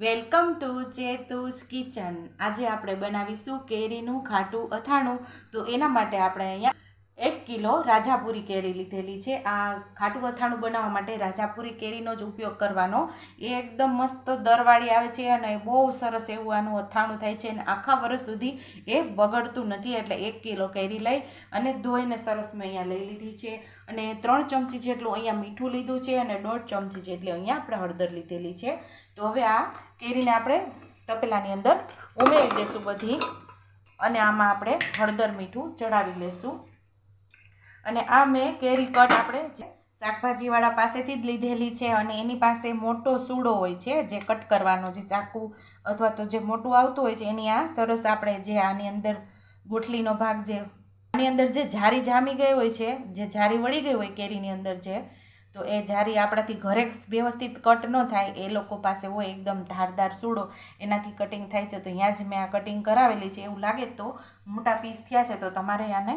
Welcome to ચેતુસ kitchen. આજે આપણે બનાવીશું કેરીનું ખાટું અથાણું. તો એના માટે આપણે અહીંયા એક કિલો રાજાપુરી કેરી લીધેલી છે. આ ખાટું અથાણું બનાવવા માટે રાજાપુરી કેરીનો જ ઉપયોગ કરવાનો. એ એકદમ મસ્ત દરવાળી આવે છે અને બહુ સરસ એવું આનું અથાણું થાય છે અને આખા વર્ષ સુધી એ બગડતું નથી. એટલે એક કિલો કેરી લઈ અને ધોઈને સરસ મેં અહીંયા લઈ લીધી છે. અને ત્રણ ચમચી જેટલું અહીંયા મીઠું લીધું છે અને દોઢ ચમચી જેટલી અહીંયા આપણે હળદર લીધેલી છે. તો હવે આ કેરીને આપણે તપેલાની અંદર ઉમેરી દઈશું બધી. અને આમાં આપણે હળદર મીઠું ચડાવી લઈશું અને આ મેં કેરી કટ આપણે શાકભાજીવાળા પાસેથી જ લીધેલી છે અને એની પાસે મોટો સૂડો હોય છે, જે કટ કરવાનો જે ચાકુ અથવા તો જે મોટું આવતું હોય છે, એની આ સરસ આપણે જે આની અંદર ગોઠલીનો ભાગ જે, આની અંદર જે જારી જામી ગઈ હોય છે, જે જારી વળી ગઈ હોય કેરીની અંદર જે, તો એ જારી આપણાથી ઘરે વ્યવસ્થિત કટ ન થાય, એ લોકો પાસે હોય એકદમ ધારદાર સૂડો, એનાથી કટિંગ થાય છે, તો અહીંયા જ મેં આ કટિંગ કરાવેલી છે, એવું લાગે તો મોટા પીસ થયા છે, તો તમારે આને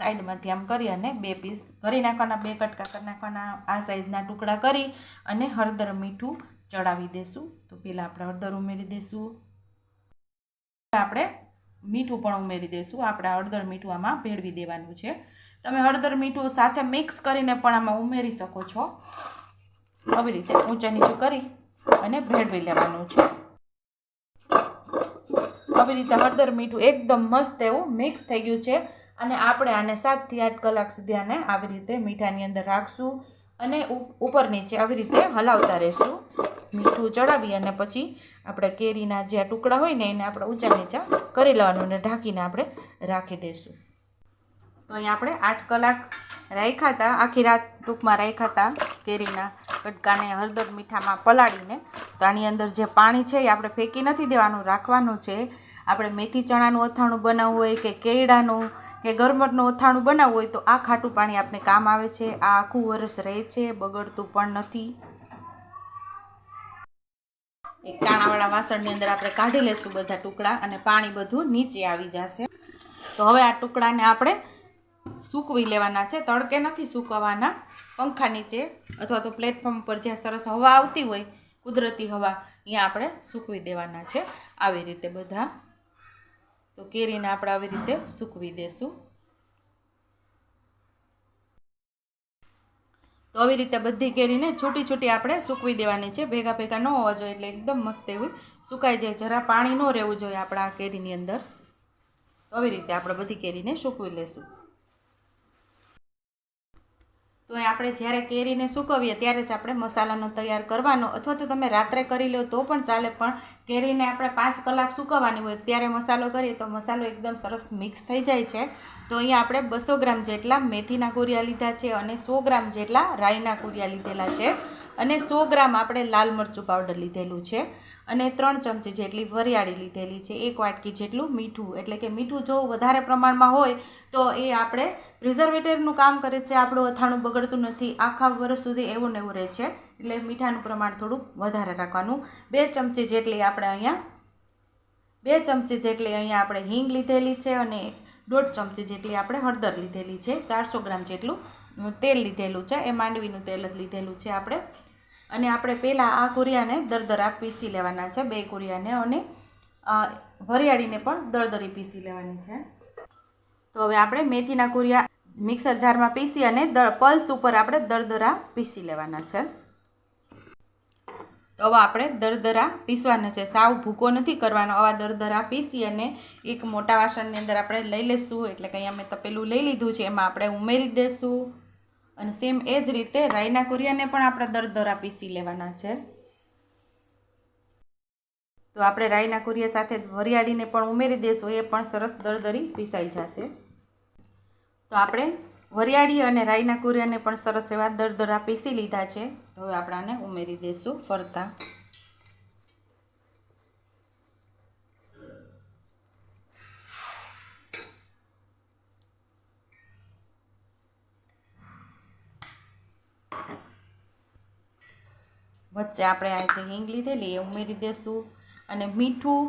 સાઈડમાંથી આમ કરી અને બે પીસ કરી નાખવાના, બે કટકા કરી નાખવાના, આ સાઈઝના ટુકડા કરી અને હળદર મીઠું ચડાવી દેશું. તો પહેલાં આપણે હળદર ઉમેરી દઈશું આપણે મીઠું પણ ઉમેરી દઈશું આપણે હળદર મીઠું આમાં ભેળવી દેવાનું છે. તમે હળદર મીઠું સાથે મિક્સ કરીને પણ આમાં ઉમેરી શકો છો. આવી રીતે ઊંચા નીચું કરી અને ભેળવી લેવાનું છે. આવી રીતે હળદર મીઠું એકદમ મસ્ત એવું મિક્સ થઈ ગયું છે. અને આપણે આને સાતથી આઠ કલાક સુધી આને આવી રીતે મીઠાની અંદર રાખશું અને ઉપર નીચે આવી રીતે હલાવતા રહીશું. મીઠું ચડાવી અને પછી આપણે કેરીના જે ટુકડા હોય ને એને આપણે ઊંચા નીચા કરી લેવાનું અને ઢાંકીને આપણે રાખી દઈશું. તો અહીંયા આપણે આઠ કલાક રાખ્યા હતા. આખી રાત ટૂંકમાં રાખ્યા હતા કેરીના કટકાને હળદર મીઠામાં પલાળીને. તો આની અંદર જે પાણી છે એ આપણે ફેંકી નથી દેવાનું, રાખવાનું છે. આપણે મેથી ચણાનું અથાણું બનાવવું હોય કે કેળાનું કે ગરમટનું અથાણું બનાવવું હોય તો આ ખાટું પાણી આપણે કામ આવે છે. આ આખું વરસ રહે છે, બગડતું પણ નથી. એક કાણાવાળા વાસણની અંદર આપણે કાઢી લઈશું બધા ટુકડા અને પાણી બધું નીચે આવી જશે. તો હવે આ ટુકડાને આપણે સૂકવી લેવાના છે. તડકે નથી સૂકવવાના પંખા નીચે અથવા તો પ્લેટફોર્મ પર જ્યાં સરસ હવા આવતી હોય, કુદરતી હવા અહીંયા આપણે સૂકવી દેવાના છે. આવી રીતે બધા તો કેરીને આપણે આવી રીતે સૂકવી દેશું. તો આવી રીતે બધી કેરીને છૂટી છૂટી આપણે સૂકવી દેવાની છે. ભેગા ભેગા ન હોવા જોઈએ એટલે એકદમ મસ્ત એવી સુકાઈ જાય. જરા પાણી ન રહેવું જોઈએ આપણા કેરીની અંદર. તો આવી રીતે આપણે બધી કેરીને સૂકવી લેશું. તો એ આપણે જ્યારે કેરીને સૂકવીએ ત્યારે જ આપણે મસાલાનો તૈયાર કરવાનો અથવા તો તમે રાત્રે કરી લો તો પણ ચાલે, પણ કેરીને આપણે પાંચ કલાક સૂકવવાની હોય ત્યારે મસાલો કરીએ તો મસાલો એકદમ સરસ મિક્સ થઈ જાય છે. તો અહીંયા આપણે બસો ગ્રામ જેટલા મેથીના કુરિયા લીધા છે અને સો ગ્રામ જેટલા રાઈના કુરિયા લીધેલા છે. અને સો ગ્રામ આપણે લાલ મરચું પાવડર લીધેલું છે. અને ત્રણ ચમચી જેટલી વરિયાળી લીધેલી છે, એક વાટકી જેટલું મીઠું. એટલે કે મીઠું જો વધારે પ્રમાણમાં હોય, તો એ આપણે પ્રિઝર્વેટિવનું કામ કરે છે, આપણું અથાણું બગડતું નથી. આખા વર્ષ સુધી એવું ને એવું રહે છે, એટલે મીઠાનું પ્રમાણ થોડુંક વધારે રાખવાનું. બે ચમચી જેટલી આપણે અહીંયા, બે ચમચી જેટલી અહીંયા આપણે હિંગ લીધેલી છે અને દોઢ ચમચી જેટલી આપણે હળદર લીધેલી છે. ચારસો ગ્રામ જેટલું તેલ લીધેલું છે. એ માંડવીનું તેલ જ લીધેલું છે આપણે. અને આપણે પહેલાં આ કુરિયાને દરદરા પીસી લેવાના છે, બે કુરિયાને અને વરિયાળીને પણ દરદરી પીસી લેવાની છે. તો હવે આપણે મેથીના કુરિયા મિક્સર જારમાં પીસી અને દ, પલ્સ ઉપર આપણે દરદરા પીસી લેવાના છે. તો હવે આપણે દરદરા પીસવાના છે. સાવ ભૂકો નથી કરવાનો. આવા દરદરા પીસી અને એક મોટા વાસણની અંદર આપણે લઈ લઈશું એટલે કે અહીંયા મેં તપેલું લઈ લીધું છે. એમાં આપણે ઉમેરી દઈશું અને સેમ એ જ રીતે રાઈના કુરિયાને પણ આપણે દરદરા પીસી લેવાના છે. તો આપણે રાઈના કુરિયા સાથે વરિયાળીને પણ ઉમેરી દઈશું એ પણ સરસ દરદરી પીસાઈ જશે. તો આપણે વરિયાળી અને રાઈના કુરિયાને પણ સરસ એવા દરદરા પીસી લીધા છે. તો હવે આપણે આને ઉમેરી દઈશું ફરતા. વચ્ચે આપણે આ જે હિંગ લીધેલી એ ઉમેરી દઈશું અને મીઠું,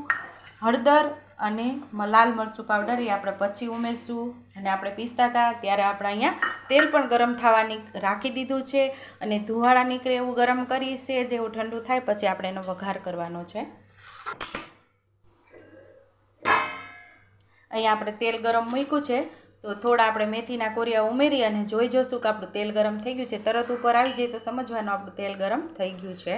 હળદર અને લાલ મરચું પાવડર એ આપણે પછી ઉમેરશું. અને આપણે પીસતા હતા ત્યારે આપણે અહીંયા તેલ પણ ગરમ થવાની રાખી દીધું છે. અને ધુવાળા નીકળે એવું ગરમ કરી છે જેવું ઠંડુ થાય પછી આપણે એનો વઘાર કરવાનો છે. અહીંયા આપણે તેલ ગરમ મૂક્યું છે. તો થોડા આપણે મેથીના કોરિયા ઉમેરી અને જોઈ જોશું કે આપણું તેલ ગરમ થઈ ગયું છે. તરત ઉપર આવી જાય તો સમજવાનું આપણું તેલ ગરમ થઈ ગયું છે.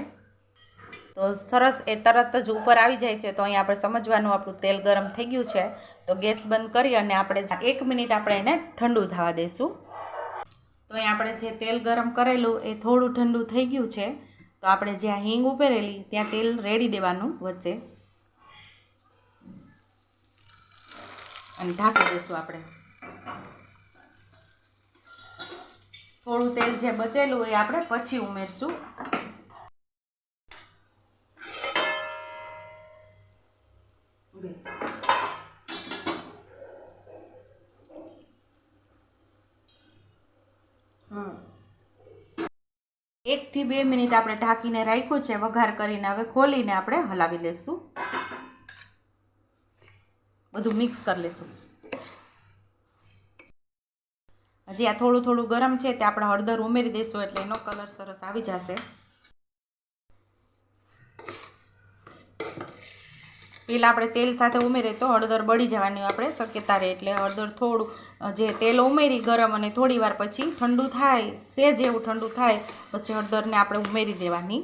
તો સરસ એ તરત જ ઉપર આવી જાય છે તો અહીંયા આપણે સમજવાનું આપણું તેલ ગરમ થઈ ગયું છે. તો ગેસ બંધ કરી અને આપણે એક મિનિટ આપણે એને ઠંડુ થવા દઈશું તો અહીં આપણે જે તેલ ગરમ કરેલું એ થોડું ઠંડુ થઈ ગયું છે. તો આપણે જ્યાં હિંગ ઉપેરેલી ત્યાં તેલ રેડી દેવાનું વચ્ચે. અને ઢાંકી દઈશું આપણે. થોડું તેલ જે બચેલું એ આપણે પછી ઉમેરશું. એકથી બે મિનિટ આપણે ઢાંકીને રાખ્યું છે, વઘાર કરીને હવે ખોલીને આપણે હલાવી લઈશું બધું મિક્સ કરી લઈશું હજી આ થોડું થોડું ગરમ છે તે આપણે હળદર ઉમેરી દઈશું એટલે એનો કલર સરસ આવી જશે. પેલા આપણે તેલ સાથે ઉમેરીએ તો હળદર બળી જવાની આપણે શક્યતા રહે એટલે હળદર થોડું જે તેલ ઉમેરી ગરમ અને થોડી પછી ઠંડુ થાય, સેજ એવું ઠંડુ થાય, પછી હળદરને આપણે ઉમેરી દેવાની.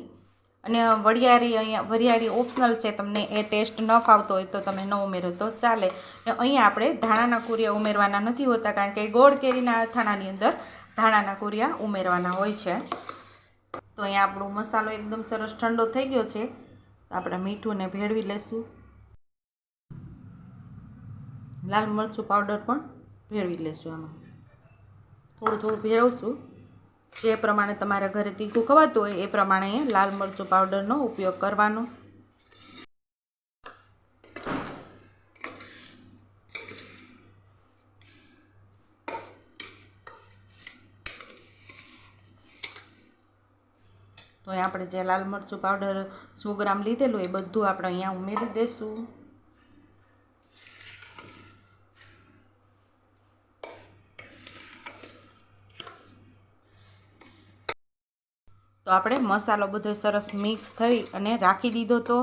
અને વરિયાળી અહીંયા, વરિયાળી ઓપ્શનલ છે, તમને એ ટેસ્ટ ન ફાવતો હોય તો તમે ન ઉમેરો. તો ચાલે. ને અહીંયા આપણે ધાણાના કુરિયા ઉમેરવાના નથી હોતા, કારણ કે ગોળ કેરીના અથાણાની અંદર ધાણાના કુરિયા ઉમેરવાના હોય છે. તો અહીંયા આપણો મસાલો એકદમ સરસ ઠંડો થઈ ગયો છે. આપણે મીઠુંને ભેળવી લઈશું લાલ મરચું પાવડર પણ ભેળવી લઈશું આમાં. થોડું થોડું ભેળવશું. જે પ્રમાણે તમારા ઘરે તીખું ખવાતું હોય એ પ્રમાણે લાલ મરચું પાવડરનો ઉપયોગ કરવાનો. તો આપણે જે લાલ મરચું પાવડર સો ગ્રામ લીધેલું એ બધું આપણે અહીંયા ઉમેરી દઈશું તો આપણે મસાલો બધો સરસ મિક્સ થઈ અને રાખી દીધો તો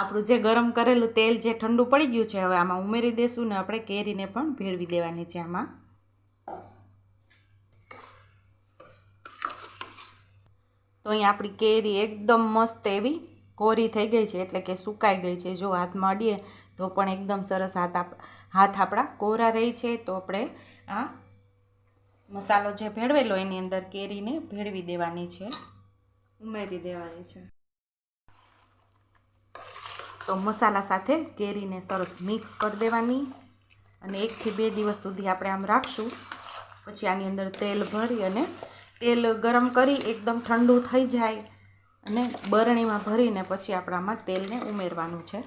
આપણું જે ગરમ કરેલું તેલ જે ઠંડુ પડી ગયું છે, હવે આમાં ઉમેરી દઈશું ને આપણે કેરીને પણ ભેળવી દેવાની છે આમાં. તો અહીં આપણી કેરી એકદમ મસ્ત એવી કોરી થઈ ગઈ છે, એટલે કે સુકાઈ ગઈ છે. જો હાથમાં અડીએ તો પણ એકદમ સરસ હાથ હાથ આપણા કોરા રહી છે. તો આપણે આ મસાલો જે ભેળવેલો એની અંદર કેરીને ભેળવી દેવાની છે. ઉમેરી દેવાની છે. તો મસાલા સાથે કેરીને સરસ મિક્સ કરી દેવાની. અને એકથી બે દિવસ સુધી આપણે આમ રાખશું. પછી આની અંદર તેલ ભરી અને તેલ ગરમ કરી એકદમ ઠંડુ થઈ જાય. અને બરણીમાં ભરીને પછી આપણામાં તેલને ઉમેરવાનું છે.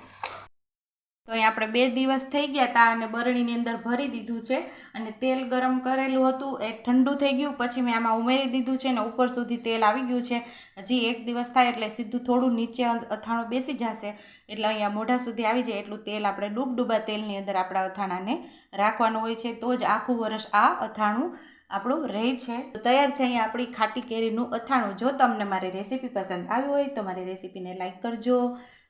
તો અહીં આપણે બે દિવસ થઈ ગયા હતા અને બરણીની અંદર ભરી દીધું છે અને તેલ ગરમ કરેલું હતું, એ ઠંડુ થઈ ગયું, પછી મેં આમાં ઉમેરી દીધું છે અને ઉપર સુધી તેલ આવી ગયું છે. હજી એક દિવસ થાય એટલે સીધું થોડું નીચે અથાણું બેસી જશે, એટલે અહીંયા મોઢા સુધી આવી જાય એટલું તેલ આપણે ડૂબડૂબા તેલની અંદર આપણા અથાણાને રાખવાનું હોય છે. તો જ આખું વર્ષ આ અથાણું આપણું રહે છે. તો તૈયાર છે અહીંયા આપણી ખાટી કેરીનું અથાણું. જો તમને મારી રેસીપી પસંદ આવી હોય તો મારી રેસીપીને લાઇક કરજો.